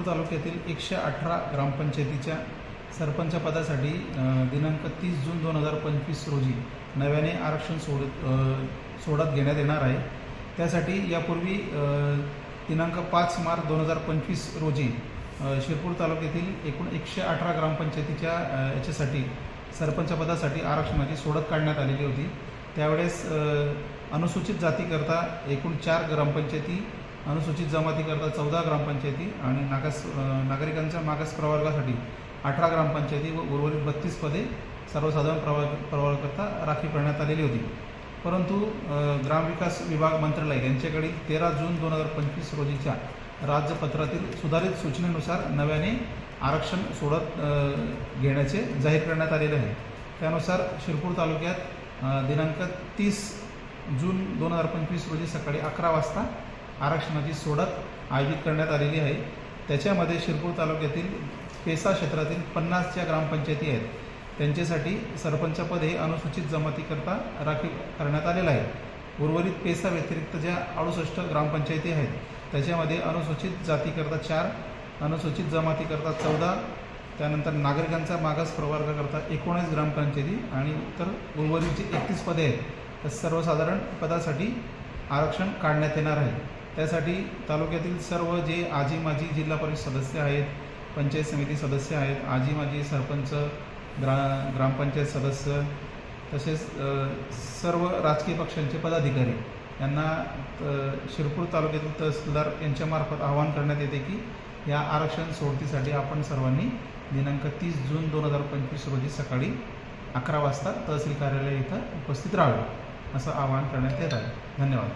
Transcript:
शिरपूर तालुक्यातील एकशे अठरा ग्रामपंचायतीच्या सरपंचपदासाठी दिनांक तीस जून दोन हजार पंचवीस रोजी नव्याने आरक्षण सोड सोडत घेण्यात येणार आहे. त्यासाठी यापूर्वी दिनांक पाच मार्च दोन हजार पंचवीस रोजी शिरपूर तालुक्यातील एकूण एकशे अठरा ग्रामपंचायतीच्या याच्यासाठी सरपंचपदासाठी आरक्षणाची सोडत काढण्यात आलेली होती. त्यावेळेस अनुसूचित जातीकरता एकूण चार ग्रामपंचायती अनुसूचित जमातीकरता चौदा ग्रामपंचायती आणि नागस नागरिकांच्या मागास प्रवर्गासाठी अठरा ग्रामपंचायती व उर्वरित बत्तीस पदे सर्वसाधारण प्रवर्ग प्रवर्गाकरता राखीव करण्यात आलेली होती. परंतु ग्रामविकास विभाग मंत्रालय यांच्याकडील तेरा जून दोन हजार पंचवीस रोजीच्या राज्यपत्रातील सुधारित सूचनेनुसार नव्याने आरक्षण सोडत घेण्याचे जाहीर करण्यात आलेले आहे. त्यानुसार शिरपूर तालुक्यात दिनांक तीस जून दोन हजार पंचवीस रोजी सकाळी अकरा वाजता आरक्षणाची सोडत आयोजित करण्यात आलेली आहे. त्याच्यामध्ये शिरपूर तालुक्यातील पेसा क्षेत्रातील पन्नासच्या ग्रामपंचायती आहेत. त्यांच्यासाठी सरपंचपद हे अनुसूचित जमातीकरता राखीव करण्यात आलेलं आहे. उर्वरित पेसा व्यतिरिक्त ज्या अडुसष्ट ग्रामपंचायती आहेत त्याच्यामध्ये अनुसूचित जातीकरता चार अनुसूचित जमातीकरता चौदा त्यानंतर नागरिकांचा मागास प्रवर्गाकरता एकोणीस ग्रामपंचायती आणि तर उर्वरित जी एकतीस पदे आहेत तर सर्वसाधारण पदासाठी आरक्षण काढण्यात येणार आहे. त्यासाठी तालुक्यातील सर्व जे आजी माजी जिल्हा परिषद सदस्य आहेत पंचायत समिती सदस्य आहेत आजी माजी सरपंच ग्रा ग्रामपंचायत सदस्य तसेच सर्व राजकीय पक्षांचे पदाधिकारी यांना शिरपूर तालुक्यातील तहसीलदार यांच्यामार्फत आवाहन करण्यात येते की या आरक्षण सोडतीसाठी आपण सर्वांनी दिनांक तीस जून दोन हजार पंचवीस रोजी सकाळी अकरा वाजता तहसील कार्यालय इथं उपस्थित राहावे असं आवाहन करण्यात येत आहे. धन्यवाद.